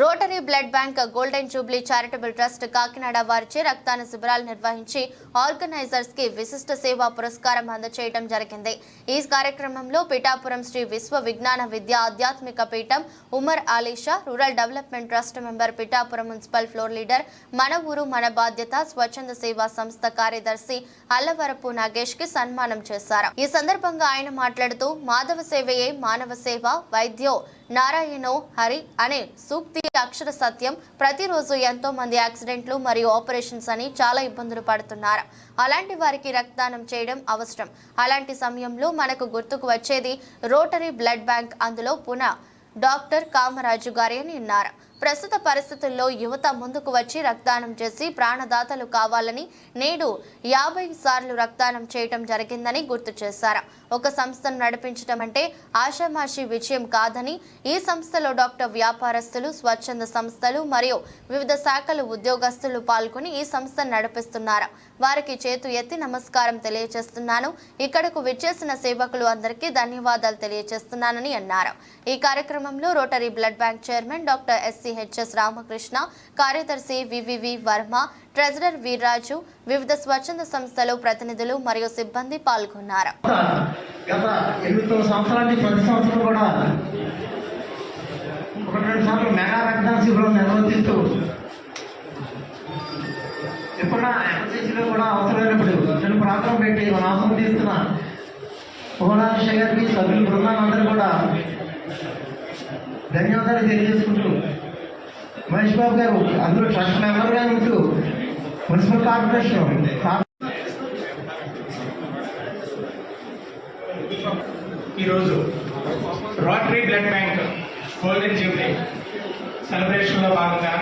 Rotary blood bank golden jubilee charitable trust Kakinada వారిచే రక్తాన శిబిరాలు నిర్వహించి ఆర్గనైజర్స్కి విశిష్ట సేవా పురస్కారం అందచేయడం జరిగింది. ఈ కార్యక్రమంలో పిఠాపురం శ్రీ విశ్వ విజ్ఞాన విద్య ఆధ్యాత్మిక పీఠం Umar Alisha rural development trust member Pithapuram municipal floor leader మన ఊరు మన బాధ్యత స్వచ్ఛంద సేవా సంస్థ కార్యదర్శి అల్లవరపు నాగేష్కి సన్మానం చేశారు. ఈ సందర్భంగా ఆయన మాట్లాడుతూ మాధవ సేవయే మానవ సేవ వైద్యో నారాయణో హరి అనే సూక్తి అక్షర సత్యం. ప్రతిరోజు ఎంతో మంది యాక్సిడెంట్లు మరియు ఆపరేషన్స్ అని చాలా ఇబ్బందులు పడుతున్నారు. అలాంటి వారికి రక్తదానం చేయడం అవసరం. అలాంటి సమయంలో మనకు గుర్తుకు వచ్చేది రోటరీ బ్లడ్ బ్యాంక్ అందులో పునః డాక్టర్ కామరాజు గారి అని అన్నారు. ప్రస్తుత పరిస్థితుల్లో యువత ముందుకు వచ్చి రక్తదానం చేసి ప్రాణదాతలు కావాలని నేడు యాభై సార్లు రక్తదానం చేయటం జరిగిందని గుర్తు చేశారు. ఒక సంస్థను నడిపించడం అంటే ఆషామాషి విజయం కాదని ఈ సంస్థలో డాక్టర్ వ్యాపారస్తులు స్వచ్ఛంద సంస్థలు మరియు వివిధ శాఖలు ఉద్యోగస్తులు పాల్గొని ఈ సంస్థను నడిపిస్తున్నారు. వారికి చేతు ఎత్తి నమస్కారం తెలియజేస్తున్నాను. ఇక్కడకు విచ్చేసిన సేవకులు అందరికీ ధన్యవాదాలు తెలియజేస్తున్నానని అన్నారు. ఈ కార్యక్రమంలో Rotary blood bank chairman doctor HS Ramakrishna కార్యదర్శి వివివి వర్మ ట్రెజరర్ వీర్రాజు వివిధ స్వచ్ఛంద సంస్థలు ప్రతినిధులు మరియు సిబ్బంది పాల్గొన్నారు. గత ఎనిమిది సంవత్సరాల నుంచి ప్రతి సంవత్సరం కూడా ఒకటి రెండు సార్లు మెగా రక్తదాన శిబిరం ఎప్పుడైనా ఎమర్జెన్సీలో కూడా అవసరమైనప్పుడు నేను ప్రాంతం పెట్టి మన అవసరం తీస్తున్న గారికి బృందాలందరూ కూడా ధన్యవాదాలు తెలియజేసుకుంటూ మహేష్ బాబు గారు అందరూ ట్రస్ట్ మెంబర్గా ఉంటూ మున్సిపల్ కార్పొరేషన్ ఈరోజు Rotary blood bank golden jubilee సెలబ్రేషన్లో భాగంగా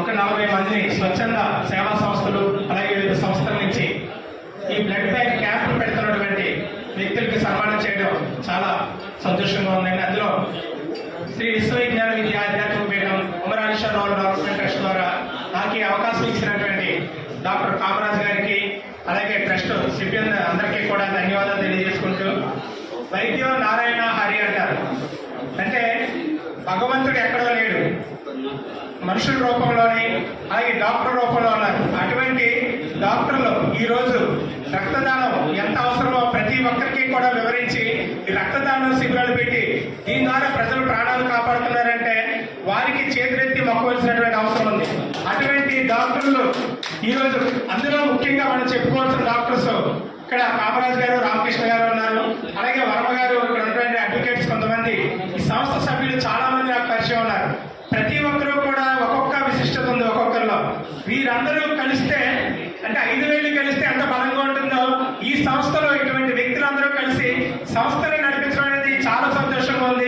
ఒక నలభై మంది స్వచ్ఛంద సేవా సంస్థలు అలాగే వివిధ సంస్థల నుంచి ఈ బ్లడ్ బ్యాంక్ క్యాంపులు పెడుతున్నటువంటి వ్యక్తులకి సన్మానం చేయడం చాలా సంతోషంగా ఉందండి. అందులో శ్రీ విశ్వవిజ్ఞాన విద్యా ఉమరాలిషా డెవలప్మెంట్ ట్రస్ట్ ద్వారా. నాకు ఈ అవకాశం ఇచ్చినటువంటి డాక్టర్ కామరాజ్ గారికి అలాగే ట్రస్ట్ సిబ్బంది అందరికీ కూడా ధన్యవాదాలు తెలియజేసుకుంటూ. వైద్యం నారాయణ హరి అంటారు. అంటే భగవంతుడు ఎక్కడో లేడు. మనుషుల రూపంలోని అలాగే డాక్టర్ రూపంలో ఉన్నారు. అటువంటి డాక్టర్లు ఈ రోజు రక్తదానం ఎంత అవసరమో ప్రతి ఒక్కరికి కూడా వివరించి ఈ రక్తదానం శిబిరాలు పెట్టి దీని ద్వారా ప్రజలు ప్రాణాలు కాపాడుతున్నారంటే వారికి చేతులెత్తి మొక్కవలసినటువంటి అవసరం ఉంది. అటువంటి డాక్టర్లు ఈరోజు అందులో ముఖ్యంగా మనం చెప్పుకోవాల్సిన డాక్టర్స్ ఇక్కడ కామరాజ్ గారు రామకృష్ణ గారు ఉన్నారు. అలాగే వర్మ గారు ఇక్కడ ఉన్నటువంటి అడ్వకేట్స్ కొంతమంది. ఈ సంస్థ సభ్యులు చాలా మంది నాకు పరిచయం ఉన్నారు. ప్రతి ఒక్కరూ కూడా ఒక్కొక్క విశిష్టత ఉంది ఒక్కొక్కరిలో. వీరందరూ కలిస్తే అంటే ఐదు వేలు కలిస్తే ఎంత బలంగా ఉంటుందో ఈ సంస్థలో ఇటువంటి వ్యక్తులందరూ కలిసి సంస్థని నడిపించడం అనేది చాలా సంతోషంగా ఉంది.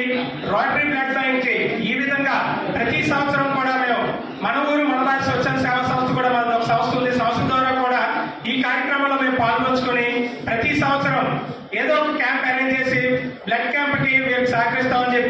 అరేంజ్ చేసి బ్లడ్ క్యాంప్ కి మేము సహకరిస్తామని చెప్పి